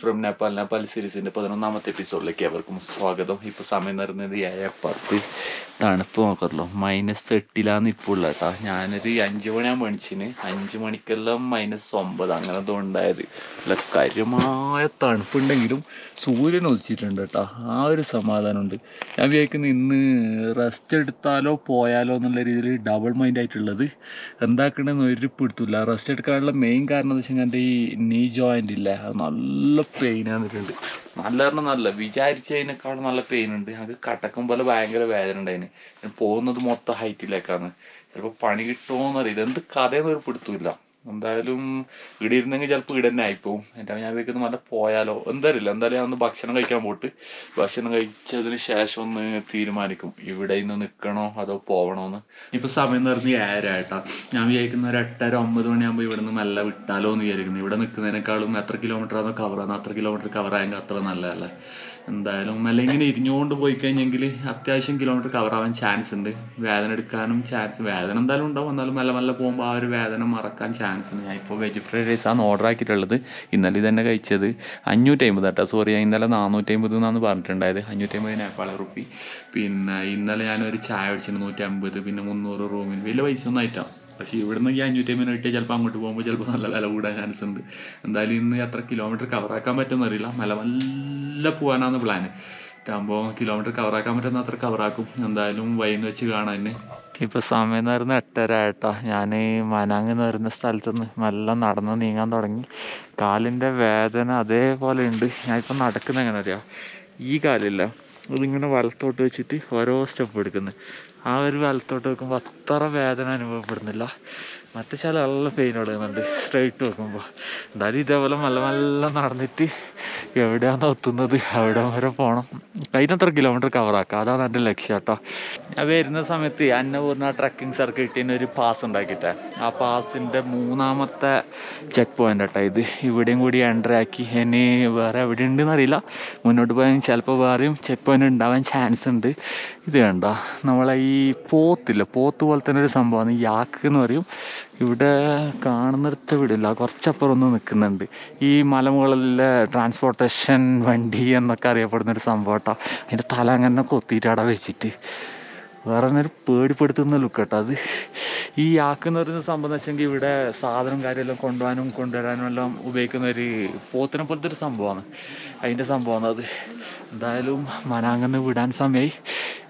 From Nepal Nepal സീരീസിന്റെ പതിനൊന്നാമത്തെ എപ്പിസോഡിലേക്ക് അവർക്കും സ്വാഗതം. ഇപ്പൊ സമയം നിറഞ്ഞത് ഏഴ് പത്ത് തണുപ്പ് നോക്കല്ലോ മൈനസ് എട്ടിലാന്ന് ഇപ്പോൾ ഉള്ള കേട്ടോ. ഞാനൊരു അഞ്ചു മണിയാകുമ്പോൾ മേടിച്ചിന് അഞ്ചു മണിക്കെല്ലാം മൈനസ് ഒമ്പത്. അങ്ങനെ എന്തോ ഉണ്ടായത്. അല്ല കാര്യമായ തണുപ്പുണ്ടെങ്കിലും സൂര്യൻ ഒലിച്ചിട്ടുണ്ട് കേട്ടോ. ആ ഒരു സമാധാനമുണ്ട്. ഞാൻ വിചാരിക്കുന്നു ഇന്ന് റെസ്റ്റ് എടുത്താലോ പോയാലോ എന്നുള്ള രീതിയിൽ ഡബിൾ മൈൻഡ് ആയിട്ടുള്ളത് എന്താക്കണമെന്ന് ഒരു പിടുത്തില്ല റെസ്റ്റ് എടുക്കാനുള്ള മെയിൻ കാരണം എന്താ വെച്ചാൽ എന്റെ ഈ നീ ജോയിന്റ് ഇല്ല? അത് നല്ല പെയിൻ വന്നിട്ടുണ്ട്. നല്ല പറഞ്ഞാൽ നല്ല വിചാരിച്ചതിനേക്കാളും നല്ല പെയിൻ ഉണ്ട്. അത് പോലെ ഭയങ്കര വേദന ഉണ്ടായിന്. പോകുന്നത് മൊത്തം ഹൈറ്റിലേക്കാണ് ചിലപ്പോൾ പണി കിട്ടുമോന്നറിയില്ല. എന്ത് കഥയൊന്നും ഒരു പിടുത്തമില്ല എന്തായാലും ഇവിടെ ഇരുന്നെങ്കിൽ ചിലപ്പോൾ ഇവിടെ തന്നെ ആയിപ്പോവും. എന്റെ ഞാൻ വെക്കുന്നത് നല്ല പോയാലോ? എന്തറിയില്ല എന്തായാലും ഞാൻ ഒന്ന് ഭക്ഷണം കഴിക്കാൻ പോയിട്ട് ഭക്ഷണം കഴിച്ചതിന് ശേഷം ഒന്ന് തീരുമാനിക്കും. ഇവിടെ ഇന്ന് നിൽക്കണോ അതോ പോകണോന്ന് ഇപ്പൊ സമയം നിറഞ്ഞ് ഏഴായിട്ടാ ഞാൻ വിചാരിക്കുന്ന ഒരു എട്ടര ഒമ്പത് മണിയാകുമ്പോൾ ഇവിടെ നിന്ന് മെല്ലെ വിട്ടാലോ എന്ന് വിചാരിക്കുന്നു. ഇവിടെ നിൽക്കുന്നതിനേക്കാളും എത്ര കിലോമീറ്റർ ആണോ കവർ ആണ് അത്ര കിലോമീറ്റർ കവർ ആയെങ്കിൽ അത്ര നല്ലതല്ലേ. എന്തായാലും ഇങ്ങനെ ഇരിഞ്ഞുകൊണ്ട് പോയി കഴിഞ്ഞെങ്കിൽ അത്യാവശ്യം കിലോമീറ്റർ കവർ ആവാൻ ചാൻസ് ഉണ്ട്. വേദന എടുക്കാനും ചാൻസ് വേദന എന്തായാലും ഉണ്ടാവും. എന്നാലും മെല്ലെ മെല്ലെ പോകുമ്പോൾ ആ ഒരു വേദന മറക്കാൻ ചാൻസ് ഉണ്ട് ഞാൻ ഇപ്പോൾ വെജ് ഫ്രൈഡ് റൈസ് ആണ് ഓർഡർ ആക്കിയിട്ടുള്ളത്. ഇന്നലെ തന്നെ കഴിച്ചത് അഞ്ഞൂറ്റി അമ്പത് കേട്ടോ സോറി ഞാൻ ഇന്നലെ നാനൂറ്റി അമ്പത് എന്നാണ് പറഞ്ഞിട്ടുണ്ടായത്. അഞ്ഞൂറ്റി അമ്പത് നേപ്പാള റുപ്പി പിന്നെ ഇന്നലെ ഞാനൊരു ചായ അടിച്ചിട്ട് നൂറ്റി അമ്പത് പിന്നെ മുന്നൂറ് റൂമിൽ വലിയ പൈസ ഒന്നും ആയിട്ടാണ് പക്ഷേ ഇവിടുന്ന് ഈ അഞ്ഞൂറ്റി അമ്പത് കിട്ടിയാൽ ചിലപ്പോൾ അങ്ങോട്ട് പോകുമ്പോൾ ചിലപ്പോൾ നല്ല വില കൂടാൻ ചാൻസ് ഉണ്ട്. എന്തായാലും ഇന്ന് എത്ര കിലോമീറ്റർ കവറാക്കാൻ പറ്റുമെന്ന് അറിയില്ല. മല നല്ല പോകാനാണ് പ്ലാന് ആകുമ്പോൾ കിലോമീറ്റർ കവറാക്കാൻ പറ്റുന്ന അത്ര കവറാക്കും എന്തായാലും വൈകുന്നേരം വെച്ച് കാണാൻ ഇപ്പോൾ സമയം എന്ന് പറയുന്നത് എട്ടര ആയിട്ടാ. ഞാൻ മനാങ് എന്ന് പറയുന്ന സ്ഥലത്തുനിന്ന് മെല്ലെ നടന്ന് നീങ്ങാൻ തുടങ്ങി. കാലിന്റെ വേദന അതേപോലെ ഉണ്ട്. ഞാൻ ഇപ്പോൾ നടക്കുന്ന എങ്ങനെ അറിയാം ഈ കാലില്ല. ഇതിങ്ങനെ വലത്തോട്ട് വെച്ചിട്ട് ഓരോ സ്റ്റെപ്പ് എടുക്കുന്നത് ആ ഒരു വലത്തോട്ട് വെക്കുമ്പോൾ അത്ര വേദന അനുഭവപ്പെടുന്നില്ല. മറ്റു ചില നല്ല പെയിൻ തുടങ്ങുന്നുണ്ട് സ്ട്രൈറ്റ് വെക്കുമ്പോൾ എന്തായാലും ഇതേപോലെ മെല്ലെ മെല്ലെ നടന്നിട്ട് എവിടെയാണോ എത്തുന്നത്. അവിടെ വരെ പോകണം കഴിഞ്ഞത്ര കിലോമീറ്റർ കവറാക്കുക അതാണ് എന്റെ ലക്ഷ്യം കേട്ടോ. ഞാൻ വരുന്ന സമയത്ത് അന്നപൂർണ ട്രക്കിംഗ് സർക്കിട്ടിന് ഒരു പാസ് ഉണ്ടാക്കിയിട്ടേ. ആ പാസിന്റെ മൂന്നാമത്തെ ചെക്ക് പോയിന്റ് കേട്ടോ ഇത്. ഇവിടെയും കൂടി എൻട്രി ആക്കി. ഇനി വേറെ എവിടെ ഉണ്ടെന്ന് അറിയില്ല. മുന്നോട്ട് പോയാൽ ചിലപ്പോൾ വേറെയും ചെക്ക് പോയിന്റ് ഉണ്ടാവാൻ ചാൻസ് ഉണ്ട്. ഇത് കണ്ട? നമ്മളെ ഈ പോത്തില്ല? പോത്ത് പോലെ തന്നെ ഒരു സംഭവമാണ്. യാക്ക് എന്ന് പറയും. ഇവിടെ കാണുന്നിടത്ത് വിടില്ല. കുറച്ചപ്പുറം ഒന്ന് നിൽക്കുന്നുണ്ട്. ഈ മലമുകളിലെ ട്രാൻസ്പോർട്ടേഷൻ വണ്ടി എന്നൊക്കെ അറിയപ്പെടുന്ന ഒരു സംഭവം കേട്ടോ അതിന്റെ തല അങ്ങനെ കൊത്തിയിട്ട് അവിടെ വെച്ചിട്ട്. വേറെ ഒരു പേടിപ്പെടുത്തുന്ന ലുക്ക് കേട്ടോ അത്. ഈ യാക്ക് എന്ന് പറയുന്ന സംഭവം എന്ന് വെച്ചെങ്കിൽ ഇവിടെ സാധനം കാര്യമെല്ലാം കൊണ്ടുപോകാനും കൊണ്ടുവരാനും എല്ലാം ഉപയോഗിക്കുന്ന ഒരു പോത്തിനെ പോലത്തെ ഒരു സംഭവമാണ്. അതിന്റെ സംഭവമാണ് അത്. എന്തായാലും മനാങ്ങന്ന് വിടാൻ സമയമായി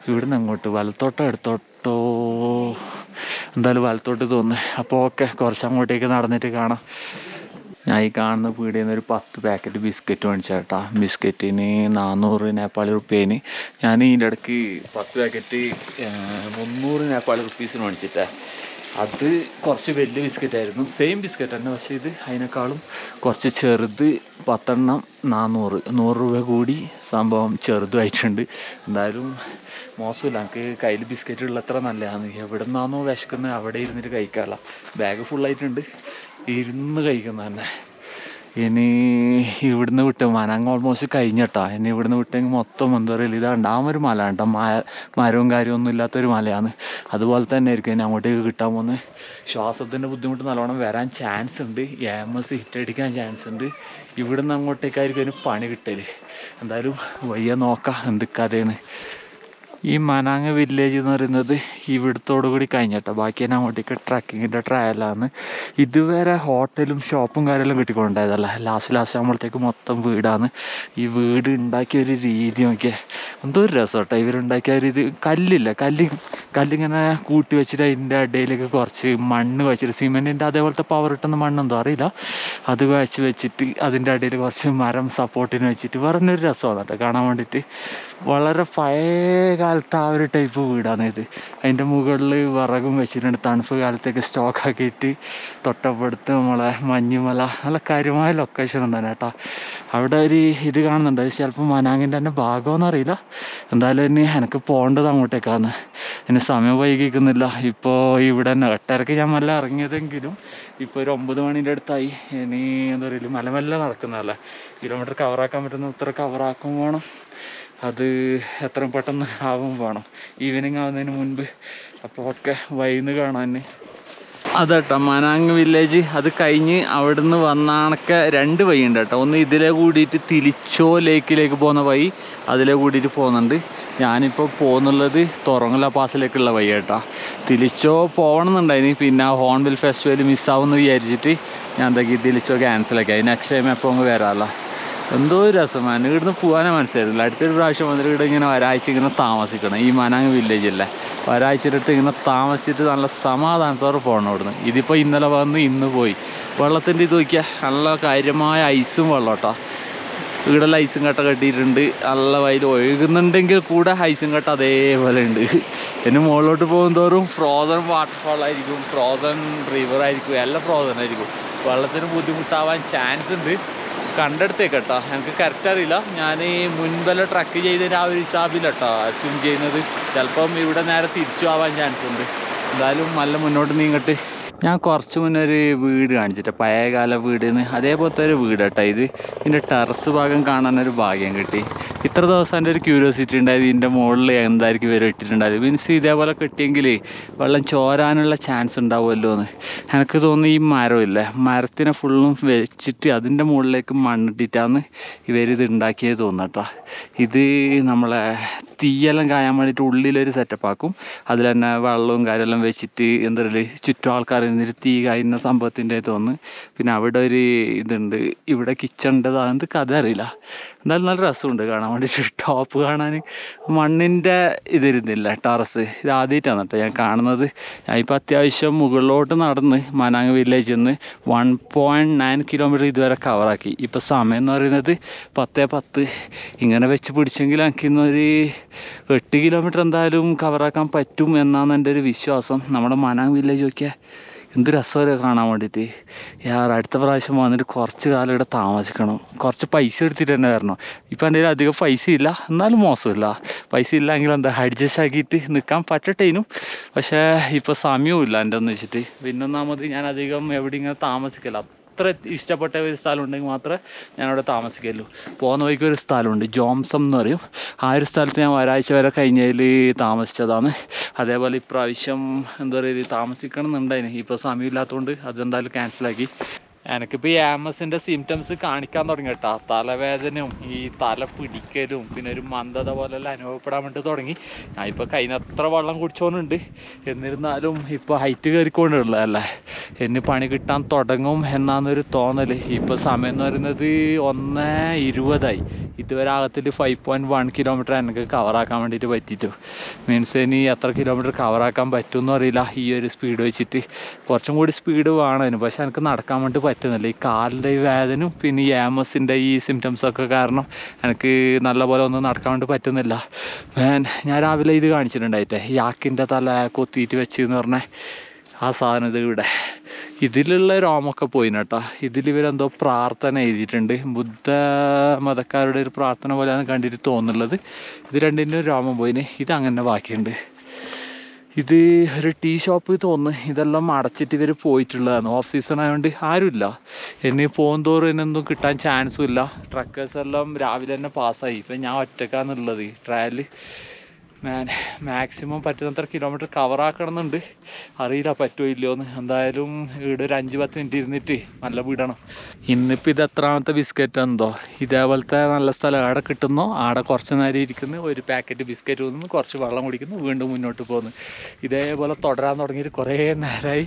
ഇവിടുന്ന് അങ്ങോട്ട് വലത്തോട്ടോ എടുത്തോട്ടോ എന്തായാലും വലത്തോട്ട് തോന്നുന്നു. അപ്പോൾ ഓക്കെ കുറച്ച് അങ്ങോട്ടേക്ക് നടന്നിട്ട് കാണാം. ഞാൻ ഈ കാണുന്ന പീടിയിൽ നിന്ന് ഒരു പത്ത് പാക്കറ്റ് ബിസ്ക്കറ്റ് മേടിച്ച കേട്ടാ. ബിസ്ക്കറ്റിന് നാനൂറ് നേപ്പാളി റുപ്യേന്. ഞാൻ ഇതിന്റെ ഇടയ്ക്ക് പത്ത് പാക്കറ്റ് മുന്നൂറ് നേപ്പാളി റുപ്പീസിന് മേടിച്ചിട്ടേ അത് കുറച്ച് വലിയ ബിസ്ക്കറ്റ് ആയിരുന്നു. സെയിം ബിസ്ക്കറ്റ് തന്നെ പക്ഷേ ഇത് അതിനേക്കാളും കുറച്ച് ചെറുത് പത്തെണ്ണം നാന്നൂറ് നൂറ് രൂപ കൂടി സംഭവം ചെറുതുമായിട്ടുണ്ട്. എന്തായാലും മോശമില്ല. എനിക്ക് കയ്യിൽ ബിസ്ക്കറ്റ് ഉള്ളത്ര നല്ലതാണ്. എവിടെ നിന്നാണോ വിശക്കുന്നത് അവിടെ ഇരുന്നിട്ട് കഴിക്കാറില്ല ബാഗ് ഫുള്ളായിട്ടുണ്ട് ഇരുന്ന് കഴിക്കുന്ന തന്നെ. ഇനി ഇവിടുന്ന് വിട്ട് മനാങ് ഓൾമോസ്റ്റ് കഴിഞ്ഞിട്ടാ. ഇനി ഇവിടുന്ന് വിട്ടെങ്കിൽ മൊത്തം പറയുക ഇതാണ്ട്. ആ ഒരു മല കേട്ടോ മരവും കാര്യമൊന്നും ഇല്ലാത്തൊരു മലയാണ്. അതുപോലെ തന്നെ ആയിരിക്കും ഇനി അങ്ങോട്ടേക്ക് കിട്ടാൻ പോകുന്നത് ശ്വാസത്തിന്റെ ബുദ്ധിമുട്ട് നല്ലോണം വരാൻ ചാൻസ് ഉണ്ട്. എം എസ് ഹിറ്റ് അടിക്കാൻ ചാൻസ് ഉണ്ട്. ഇവിടുന്ന് അങ്ങോട്ടേക്കായിരിക്കും ഒരു പണി കിട്ടൽ എന്തായാലും വയ്യ നോക്കാം. എന്ത് കഥയെന്ന് ഈ മനാങ് വില്ലേജ് എന്ന് പറയുന്നത് ഇവിടത്തോടു കൂടി കഴിഞ്ഞിട്ടോ. ബാക്കി തന്നെ അങ്ങോട്ടേക്ക് ട്രക്കിങ്ങിന്റെ ട്രയലാണ് ഇതുവരെ ഹോട്ടലും ഷോപ്പും കാര്യമെല്ലാം കിട്ടിക്കൊണ്ടായതല്ല. ലാസ്റ്റ് ലാസ്റ്റ് ആകുമ്പോഴത്തേക്ക് മൊത്തം വീടാണ്. ഈ വീട് ഉണ്ടാക്കിയ ഒരു രീതി നോക്കിയാൽ എന്തോ ഒരു രസം കേട്ടോ ഇവരുണ്ടാക്കിയ ഒരു ഇത്. കല്ലില്ല. കല്ല് കല്ലിങ്ങനെ കൂട്ടി വെച്ചിട്ട് അതിന്റെ ഇടയിലേക്ക് കുറച്ച് മണ്ണ് വെച്ചിട്ട് സിമെന്റിന്റെ അതേപോലത്തെ പവർ കിട്ടുന്ന മണ്ണെന്തോ അറിയില്ല. അത് വെച്ച് വെച്ചിട്ട് അതിന്റെ ഇടയിൽ കുറച്ച് മരം സപ്പോർട്ടിന് വെച്ചിട്ട് വേറെ ഒരു രസമാണ് കേട്ടോ കാണാൻ വേണ്ടിയിട്ട് വളരെ പഴയ കാലത്ത് ആ ഒരു ടൈപ്പ് വീടാണ് ഇത്. അതിന്റെ മുകളിൽ വിറകും വെച്ചിട്ടുണ്ട്. തണുപ്പ് കാലത്തേക്ക് സ്റ്റോക്ക് ആക്കിയിട്ട് തൊട്ടപ്പുറത്ത് നമ്മളെ മഞ്ഞുമല നല്ല കാര്യമായ ലൊക്കേഷൻ ആണ് കേട്ടോ. അവിടെ ഒരു ഇത് കാണുന്നുണ്ട്. അത് ചിലപ്പോൾ മനാങ്ങിന്റെ തന്നെ ഭാഗമെന്ന് അറിയില്ല. എന്തായാലും ഇനി എനിക്ക് പോകേണ്ടത് അങ്ങോട്ടേക്കാണ്. ഇനി സമയം വൈകിക്കുന്നില്ല. ഇപ്പോൾ ഇവിടെ തന്നെ എട്ടരക്ക് ഞാൻ മെല്ലെ ഇറങ്ങിയതെങ്കിലും ഇപ്പോൾ ഒരു ഒമ്പത് മണീന്റെ അടുത്തായി. ഇനി എന്താ പറയുക മല മെല്ലെ നടക്കുന്നതല്ലേ? കിലോമീറ്റർ കവറാക്കാൻ പറ്റുന്ന ഇത്ര കവറാക്കും വേണം അത് എത്രയും പെട്ടെന്ന് ആവും വേണം. ഈവനിങ് ആവുന്നതിന് മുൻപ് അപ്പോൾ ഒക്കെ വൈകുന്നു കാണാൻ. അതെട്ടോ മനാങ് വില്ലേജ് അത് കഴിഞ്ഞ് അവിടുന്ന് വന്നാണൊക്കെ രണ്ട് വഴി ഉണ്ട് കേട്ടോ. ഒന്ന് ഇതിലെ കൂടിയിട്ട് തിരിച്ചോ ലേക്കിലേക്ക് പോകുന്ന വഴി അതിലെ കൂടിയിട്ട് പോകുന്നുണ്ട്. ഞാനിപ്പോൾ പോകുന്നുള്ളത് തുറങ്ങല പാസിലേക്കുള്ള വഴി കേട്ടോ. തിരിച്ചോ പോകണമെന്നുണ്ടായിന് പിന്നെ ഹോൺവിൽ ഫെസ്റ്റിവൽ മിസ്സാവുമെന്ന് വിചാരിച്ചിട്ട് ഞാൻ എന്താക്കി തിരിച്ചോ ക്യാൻസലാക്കി അതിന് ടൈം എപ്പോൾ അങ്ങ് വരാമല്ലോ. എന്തോ ഒരു രസമാണ് ഇവിടുന്ന് പോകാനേ മനസ്സിലായിരുന്നില്ല. അടുത്തൊരു പ്രാവശ്യം വന്നിട്ട് ഇവിടെ ഇങ്ങനെ ഒരാഴ്ച ഇങ്ങനെ താമസിക്കണം. ഈ മനാങ് വില്ലേജ് അല്ലേ. ഒരാഴ്ച ഇട്ട് ഇങ്ങനെ താമസിച്ചിട്ട് നല്ല സമാധാനത്തോടെ പോകണം ഇവിടുന്ന് ഇതിപ്പോൾ ഇന്നലെ വന്ന് ഇന്ന് പോയി. വെള്ളത്തിന്റെ ഇത് നോക്കിയാൽ നല്ല കാര്യമായ ഐസും വെള്ളം കേട്ടോ ഇവിടെ ഐസും കട്ട കെട്ടിയിട്ടുണ്ട്. നല്ല വയൽ ഒഴുകുന്നുണ്ടെങ്കിൽ കൂടെ ഐസും കട്ട അതേപോലെ ഉണ്ട്. പിന്നെ മുകളിലോട്ട് പോകും തോറും ഫ്രോസൺ വാട്ടർഫാൾ ആയിരിക്കും. ഫ്രോസൺ റിവർ ആയിരിക്കും. എല്ലാം ഫ്രോസൺ ആയിരിക്കും. വെള്ളത്തിന് ബുദ്ധിമുട്ടാവാൻ ചാൻസ് ഉണ്ട്. കണ്ടെടുത്തേക്ക് കേട്ടോ എനിക്ക് കറക്റ്റ് അറിയില്ല. ഞാൻ മുൻപെല്ലാം ട്രക്ക് ചെയ്തതിന്റെ ആ ഒരു ഹിസാബിലട്ടോ അസ്യൂം ചെയ്യുന്നത്. ചിലപ്പം ഇവിടെ നേരെ തിരിച്ചു ആവാൻ ചാൻസ് ഉണ്ട്. എന്തായാലും നല്ല മുന്നോട്ട് നീങ്ങട്ട്. ഞാൻ കുറച്ച് മുന്നേ ഒരു വീട് കാണിച്ചിട്ട് പഴയകാല വീട് എന്ന് അതേപോലത്തെ ഒരു വീട് കേട്ടോ ഇത്. ഇതിന്റെ ടെറസ് ഭാഗം കാണാനൊരു ഭാഗ്യം കിട്ടി. ഇത്ര ദിവസം എന്റെ ഒരു ക്യൂരിയോസിറ്റി ഉണ്ടായത് ഇതിന്റെ മുകളിൽ എന്തായിരിക്കും ഇവർ ഇട്ടിട്ടുണ്ടായത്. മീൻസ് ഇതേപോലെ കിട്ടിയെങ്കിൽ വെള്ളം ചോരാനുള്ള ചാൻസ് ഉണ്ടാവുമല്ലോ എന്ന് എനിക്ക് തോന്നുന്നു ഈ മരമില്ല മരത്തിനെ ഫുള്ളും വെച്ചിട്ട് അതിന്റെ മുകളിലേക്ക് മണ്ണിട്ടിട്ടാണ് ഇവരിത് ഉണ്ടാക്കിയത് തോന്നുന്നു കേട്ടോ ഇത് നമ്മളെ തീയെല്ലാം കായാൻ വേണ്ടിയിട്ട് ഉള്ളിലൊരു സെറ്റപ്പ് ആക്കും. അതിൽ തന്നെ വെള്ളവും കാര്യമെല്ലാം വെച്ചിട്ട് എന്താ പറയുക ചുറ്റും ആൾക്കാർ ഇരുന്നിട്ട് കഴിയുന്ന സംഭവത്തിന്റെ തോന്നുന്നു പിന്നെ അവിടെ ഒരു ഇതുണ്ട്. ഇവിടെ കിച്ചണിന്റെ എന്ത് കഥ അറിയില്ല. എന്തായാലും നല്ല രസമുണ്ട് കാണാൻ വേണ്ടിയിട്ട്. ടോപ്പ് കാണാൻ മണ്ണിന്റെ ഇതിരുന്നില്ല ടെറസ്. ഇത് ആദ്യമായിട്ടാണ് കേട്ടോ ഞാൻ കാണുന്നത്. ഞാൻ ഇപ്പോൾ അത്യാവശ്യം മുകളിലോട്ട് നടന്ന് മനാങ് വില്ലേജിൽ നിന്ന് വൺ പോയിന്റ് നയൻ കിലോമീറ്റർ ഇതുവരെ കവറാക്കി. ഇപ്പോൾ സമയം എന്ന് പറയുന്നത് പത്തേ പത്ത്. ഇങ്ങനെ വെച്ച് പിടിച്ചെങ്കിൽ എനിക്ക് ഇന്നൊരു എട്ട് കിലോമീറ്റർ എന്തായാലും കവറാക്കാൻ പറ്റും എന്നാണ് എന്റെ ഒരു വിശ്വാസം. നമ്മുടെ മനാങ് വില്ലേജ് നോക്കിയാൽ എന്ത് രസമല്ലേ കാണാൻ വേണ്ടിയിട്ട്. യാർ അടുത്ത പ്രാവശ്യം വന്നിട്ട് കുറച്ച് കാലം ഇവിടെ താമസിക്കണം. കുറച്ച് പൈസ എടുത്തിട്ട് തന്നെ വരണം. ഇപ്പം എന്റെ കയ്യിൽ അധികം പൈസ ഇല്ല. എന്നാലും മോശമില്ല. പൈസ ഇല്ലെങ്കിൽ എന്താ അഡ്ജസ്റ്റ് ആക്കിയിട്ട് നിൽക്കാൻ പറ്റട്ടേനും. പക്ഷേ ഇപ്പോൾ സമയവും ഇല്ല എന്റെ ഒന്ന് വെച്ചിട്ട്. പിന്നൊന്നാമത് ഞാൻ അധികം എവിടെ ഇങ്ങനെ താമസിക്കില്ല. അത്ര ഇഷ്ടപ്പെട്ട ഒരു സ്ഥലം ഉണ്ടെങ്കിൽ മാത്രമേ ഞാൻ അവിടെ താമസിക്കുള്ളൂ പോകുന്ന വഴിക്ക് ഒരു സ്ഥലമുണ്ട്. ജോംസം എന്ന് പറയും. ആ ഒരു സ്ഥലത്ത് ഞാൻ ഒരാഴ്ച വരെ കഴിഞ്ഞതിൽ താമസിച്ചതാണ്. അതേപോലെ ഇപ്രാവശ്യം എന്താ പറയുക താമസിക്കണം എന്നുണ്ടായിന് ഇപ്പോൾ സമയമില്ലാത്തതുകൊണ്ട് അതെന്തായാലും ക്യാൻസലാക്കി എനിക്കിപ്പോൾ ഈ ആമസിന്റെ സിംറ്റംസ് കാണിക്കാൻ തുടങ്ങി കേട്ടോ തലവേദനയും ഈ തല പിടിക്കലും പിന്നെ ഒരു മന്ദത പോലെല്ലാം അനുഭവപ്പെടാൻ വേണ്ടി തുടങ്ങി. ഞാൻ ഇപ്പോൾ കഴിഞ്ഞത്ര വെള്ളം കുടിച്ചോണ്ടുണ്ട് എന്നിരുന്നാലും ഇപ്പോൾ ഹൈറ്റ് കയറിക്കൊണ്ടുള്ളതല്ലേ എന്നെ പണി കിട്ടാൻ തുടങ്ങും എന്നാന്നൊരു തോന്നൽ ഇപ്പോൾ സമയം എന്ന് പറയുന്നത് ഒന്ന് ഇരുപതായി. ഇതുവരെ ആകത്തിൽ ഫൈവ് പോയിന്റ് വൺ കിലോമീറ്റർ എനിക്ക് കവറാക്കാൻ വേണ്ടിയിട്ട് പറ്റിയിട്ടു. മീൻസ് ഇനി എത്ര കിലോമീറ്റർ കവറാക്കാൻ പറ്റുമെന്ന് അറിയില്ല. ഈ ഒരു സ്പീഡ് വെച്ചിട്ട്. കുറച്ചും കൂടി സ്പീഡ് വേണതിന് പക്ഷേ എനിക്ക് നടക്കാൻ വേണ്ടി പറ്റുന്നില്ല. ഈ കാലിന്റെ ഈ വേദനയും പിന്നെ ഈ ആമസിന്റെ ഈ സിംറ്റംസൊക്കെ കാരണം എനിക്ക് നല്ലപോലെ ഒന്നും നടക്കാൻ വേണ്ടി പറ്റുന്നില്ല. ഞാൻ രാവിലെ ഇത് കാണിച്ചിട്ടുണ്ടായിട്ടേ. യാക്കിന്റെ തല കൊത്തിയിട്ട് വെച്ച് എന്ന് പറഞ്ഞാൽ ആ സാധനം ഇത് ഇവിടെ. ഇതിലുള്ള രോമൊക്കെ പോയിന് കേട്ടോ ഇതിൽ ഇവരെന്തോ പ്രാർത്ഥന എഴുതിയിട്ടുണ്ട്. ബുദ്ധ മതക്കാരുടെ ഒരു പ്രാർത്ഥന പോലെയാണ് കണ്ടിട്ട് തോന്നുന്നുള്ളത് ഇത് രണ്ടിന്റെ രോമം പോയിന്. ഇത് അങ്ങനെ ബാക്കിയുണ്ട്. ഇത് ഒരു ടീ ഷോപ്പ് തോന്നുന്നു. ഇതെല്ലാം അടച്ചിട്ട് ഇവർ പോയിട്ടുള്ളതാണ്. ഓഫ് സീസൺ ആയതുകൊണ്ട് ആരുമില്ല. എന്നെ പോകുന്തോറും എന്നൊന്നും കിട്ടാൻ ചാൻസും ഇല്ല. ട്രക്കേഴ്സ് എല്ലാം രാവിലെ തന്നെ പാസ്സായി. ഇപ്പം ഞാൻ ഒറ്റക്കാന്നുള്ളത് ട്രയൽ മാക്സിമം പറ്റുന്നത്ര കിലോമീറ്റർ കവർ ആക്കണമെന്നുണ്ട്. അറിയില്ല പറ്റുമോ ഇല്ലയോ എന്ന് എന്തായാലും ഇവിടെ ഒരു അഞ്ച് പത്ത് മിനിറ്റ് ഇരുന്നിട്ട് നല്ല വിടണം. ഇന്നിപ്പോൾ ഇത് എത്രാമത്തെ ബിസ്ക്കറ്റ് എന്തോ ഇതേപോലത്തെ നല്ല സ്ഥലം ആടെ കിട്ടുന്നോ? ആടെ കുറച്ച് നേരം ഇരിക്കുന്നു ഒരു പാക്കറ്റ് ബിസ്ക്കറ്റ് വന്നു കുറച്ച് വെള്ളം കുടിക്കുന്നു വീണ്ടും മുന്നോട്ട് പോകുന്നു. ഇതേപോലെ തുടരാൻ തുടങ്ങിയിട്ട് കുറേ നേരമായി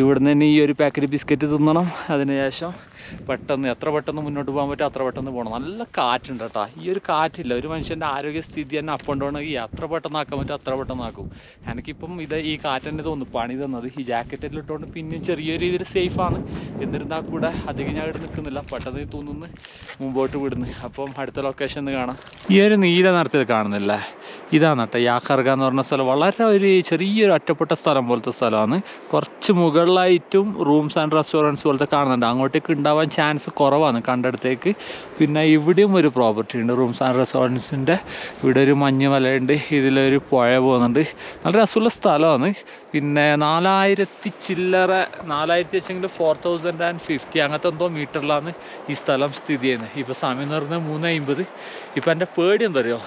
ഇവിടുന്ന് തന്നെ ഈ ഒരു പാക്കറ്റ് ബിസ്ക്കറ്റ് തിന്നണം. അതിനുശേഷം പെട്ടെന്ന് എത്ര പെട്ടെന്ന് മുന്നോട്ട് പോകാൻ പറ്റുമോ അത്ര പെട്ടെന്ന് പോകണം. നല്ല കാറ്റുണ്ട് കേട്ടോ. ഈ ഒരു കാറ്റില്ല. ഒരു മനുഷ്യന്റെ ആരോഗ്യസ്ഥിതി തന്നെ അപ്പ് ആൻഡ് ഡൗൺ പെട്ടെന്ന് ആക്കാൻ പറ്റും അത്ര പെട്ടെന്ന് ആക്കും എനിക്കിപ്പം ഇത് ഈ കാറ്റ് തന്നെ തോന്നുന്നു പണി തന്നത്. ഈ ജാക്കറ്റെല്ലാം ഇട്ടുകൊണ്ട് പിന്നെയും ചെറിയ രീതിയിൽ സേഫാണ്. എന്നിരുന്നാൽ കൂടെ അധികം ഞാൻ ഇവിടെ നിൽക്കുന്നില്ല. പെട്ടെന്ന് തോന്നുന്നു മുമ്പോട്ട് വിടുന്നു. അപ്പം അടുത്ത ലൊക്കേഷൻ കാണാം. ഈ ഒരു നീല നിറത്തിൽ കാണുന്നില്ലേ? ഇതാണ് കേട്ടോ യാക്കർഗ എന്ന് പറഞ്ഞ സ്ഥലം. വളരെ ഒരു ചെറിയൊരു ഒറ്റപ്പെട്ട സ്ഥലം പോലത്തെ സ്ഥലമാണ്. കുറച്ച് മുകളിലായിട്ടും റൂംസ് ആൻഡ് റെസ്റ്റോറന്റ്സ് പോലത്തെ കാണുന്നുണ്ട്. അങ്ങോട്ടേക്ക് ഉണ്ടാവാൻ ചാൻസ് കുറവാണ് കണ്ടടുത്തേക്ക്. പിന്നെ ഇവിടെയും ഒരു പ്രോപ്പർട്ടി ഉണ്ട്. റൂംസ് ആൻഡ് റെസ്റ്റോറന്റ്സിന്റെ ഇവിടെ ഒരു മഞ്ഞ് മലയുണ്ട് ഇതിലൊരു പുഴ പോകുന്നുണ്ട്. നല്ല രസമുള്ള സ്ഥലമാണ്. പിന്നെ നാലായിരത്തി ചില്ലറ നാലായിരത്തി വെച്ചെങ്കിൽ ഫോർ തൗസൻഡ് ആൻഡ് ഫിഫ്റ്റി അങ്ങനത്തെ എന്തോ മീറ്ററിലാണ് ഈ സ്ഥലം സ്ഥിതി ചെയ്യുന്നത്. ഇപ്പോൾ സമയം എന്ന് പറഞ്ഞാൽ മൂന്ന് അമ്പത്. ഇപ്പം എന്റെ പേടി എന്താ പറയുക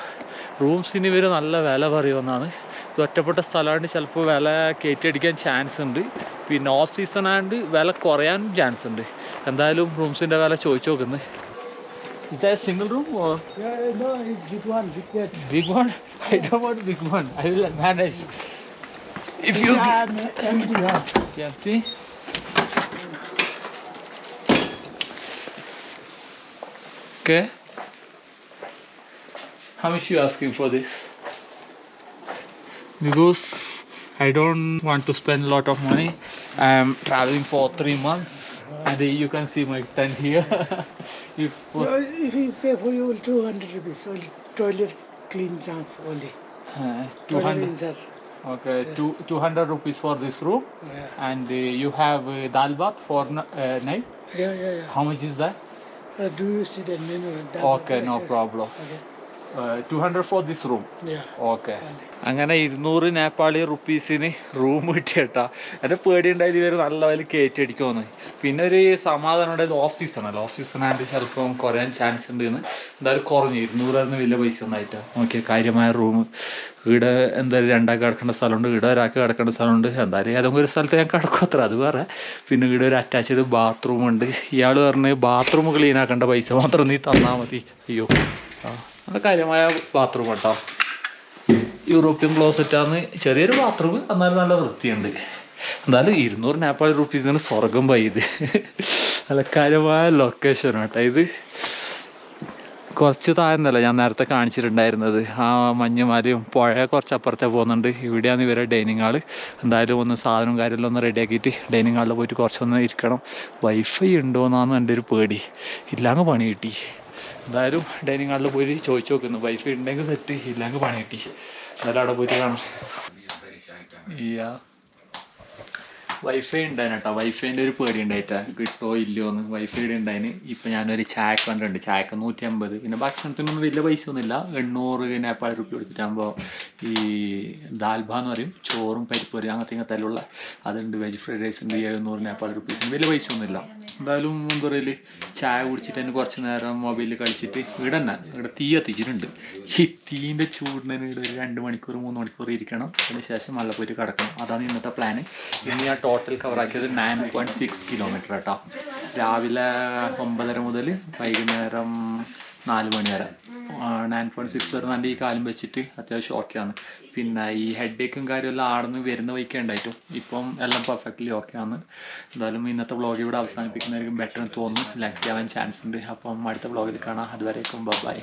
റൂംസിന് ഇവർ നല്ല വില പറയുമെന്നാണ്. ഇത് ഒറ്റപ്പെട്ട സ്ഥലമായിട്ട് ചിലപ്പോൾ വില കയറ്റിയടിക്കാൻ ചാൻസ് ഉണ്ട്. പിന്നെ ഓഫ് സീസൺ ആയതുകൊണ്ട് വില കുറയാനും ചാൻസ് ഉണ്ട്. എന്തായാലും റൂംസിന്റെ വില ചോദിച്ചു നോക്കുന്നത് Yeah, no, it's big one, big bed. empty, empty. Okay. How much you asking for this because i don't want to spend a lot of money i'm traveling for three months and you can see my tent here if No, if you pay for you 200 rupees, only toilet clean chance only. uh, Toilet 200 inside. okay two 200 rupees for this room Yeah, and uh, you have uh, dal bath for uh, night yeah, yeah. yeah. how much is that Uh, do you see the menu? That okay no problem Okay. Uh, 200 for this room. Okay അങ്ങനെ ഇരുന്നൂറ് Nepali റുപ്പീസിന് room കിട്ടിയ എന്റെ പേടി പേടിയുണ്ടായത് ഇവർ നല്ല വലിയ കയറ്റി അടിക്കുമെന്ന്. പിന്നെ ഒരു സമാധാനം ഉണ്ടായത് ഓഫ് സീസൺ അല്ല? ഓഫ് സീസൺ ആയിട്ട് ചിലപ്പം കുറയാൻ ചാൻസ് ഉണ്ട് എന്ന്. എന്തായാലും കുറഞ്ഞു. ഇരുന്നൂറായിരുന്നു വലിയ പൈസ ഉണ്ടായിട്ട് നോക്കിയ കാര്യമായ റൂം ഇവിടെ എന്തായാലും രണ്ടാൾക്ക് കിടക്കേണ്ട സ്ഥലമുണ്ട് ഇവിടെ ഒരാൾക്ക് കിടക്കേണ്ട സ്ഥലമുണ്ട്. എന്തായാലും ഏതെങ്കിലും ഒരു സ്ഥലത്ത് ഞാൻ കിടക്കും അത്ര അത് വേറെ. പിന്നെ ഇവിടെ ഒരു അറ്റാച്ച്ഡ് ബാത്റൂമുണ്ട് ഇയാൾ പറഞ്ഞ് ബാത്റൂം ക്ലീൻ ആക്കേണ്ട പൈസ മാത്രം നീ തന്നാൽ മതി. അയ്യോ. ആ. നല്ല കാര്യമായ ബാത്റൂം കേട്ടോ യൂറോപ്യൻ ക്ലോസറ്റാന്ന് ചെറിയൊരു ബാത്റൂം എന്നാലും നല്ല വൃത്തിയുണ്ട്. എന്തായാലും ഇരുന്നൂറ് നേപ്പാൾ റുപ്പീസിന് സ്വർഗം പോയി ഇത്. നല്ല കാര്യമായ ലൊക്കേഷൻ കേട്ടോ ഇത്. കുറച്ച് താഴ്ന്നല്ല ഞാൻ നേരത്തെ കാണിച്ചിട്ടുണ്ടായിരുന്നത്. ആ മഞ്ഞുമാലയും പുഴ കുറച്ച് അപ്പുറത്തെ പോകുന്നുണ്ട്. ഇവിടെയാണ് ഇവരെ ഡൈനിങ് ഹാൾ എന്തായാലും ഒന്ന് സാധനവും കാര്യമെല്ലാം ഒന്ന് റെഡിയാക്കിയിട്ട് ഡൈനിങ് ഹാളിൽ പോയിട്ട് കുറച്ചൊന്ന് ഇരിക്കണം. വൈഫൈ ഉണ്ടോ ഉണ്ടോയെന്നാണ് എന്റെ ഒരു പേടി. ഇല്ലാങ്ങ് പണി കിട്ടി. എന്തായാലും ഡൈനിങ് ഹാളിൽ പോയി ചോദിച്ചു നോക്കുന്നു. വൈഫൈ ഉണ്ടെങ്കിൽ സെറ്റ് ഇല്ലെങ്കിൽ പണി കിട്ടി. എന്തായാലും അവിടെ പോയിട്ട് കാണാം. വൈഫൈ ഉണ്ടായിരുന്നു കേട്ടോ വൈഫൈന്റെ ഒരു പേടി ഉണ്ടായിട്ടാ കിട്ടോ ഇല്ലയോ എന്ന് വൈഫൈ ഉണ്ടായിന് ഇപ്പം ഞാനൊരു ചായക്ക് കണ്ടിട്ടുണ്ട് ചായക്ക് നൂറ്റി അമ്പത് പിന്നെ ഭക്ഷണത്തിനൊന്നും വലിയ പൈസ ഒന്നുമില്ല എണ്ണൂറ് നേപ്പാൾ റുപ്യ കൊടുത്തിട്ടാകുമ്പോൾ ഈ ദാൽബ എന്ന് പറയും. ചോറും പരിപ്പൊരി അങ്ങനത്തെ ഇങ്ങനത്തെ അതുണ്ട്. വെജ് ഫ്രൈഡ് റൈസ് ഉണ്ട്. എഴുന്നൂറ് നേപ്പാൾ റുപ്പീസിന് വലിയ പൈസ ഒന്നുമില്ല എന്തായാലും എന്താ പറയൽ? ചായ കുടിച്ചിട്ട് തന്നെ കുറച്ച് നേരം മൊബൈലിൽ കളിച്ചിട്ട് ഇവിടെ തന്നെ ഇവിടെ തീ കത്തിച്ചിട്ടുണ്ട്. ഈ തീന്റെ ചൂടിന് ഇവിടെ ഒരു രണ്ട് മണിക്കൂർ മൂന്ന് മണിക്കൂർ ഇരിക്കണം. അതിന് ശേഷം പോയിട്ട് കിടക്കണം. അതാണ് ഇന്നത്തെ പ്ലാന് ഇനി ഞാൻ ടോട്ടൽ കവറാക്കിയത് നയൻ പോയിന്റ് സിക്സ് കിലോമീറ്റർ കേട്ടോ രാവിലെ ഒമ്പതര മുതൽ വൈകുന്നേരം നാല് മണി വരെ. നയൻ പോയിന്റ് സിക്സ് വരെ നല്ല ഈ കാലം വെച്ചിട്ട് അത്യാവശ്യം ഓക്കെയാണ് പിന്നെ ഈ ഹെഡേക്കും കാര്യമെല്ലാം ആടുന്ന് വരുന്ന വഴിക്കേ ഉണ്ടായിട്ടും. ഇപ്പം എല്ലാം പെർഫെക്റ്റ്ലി ആണ്. എന്തായാലും ഇന്നത്തെ വ്ളോഗ് ഇവിടെ അവസാനിപ്പിക്കുന്നതായിരിക്കും. ബെറ്റർ എന്ന് തോന്നുന്നു. ലക്കി ആവാൻ ചാൻസ് ഉണ്ട്. അപ്പം അടുത്ത വ്ളോഗിൽ കാണാം. അതുവരേക്കും ബൈ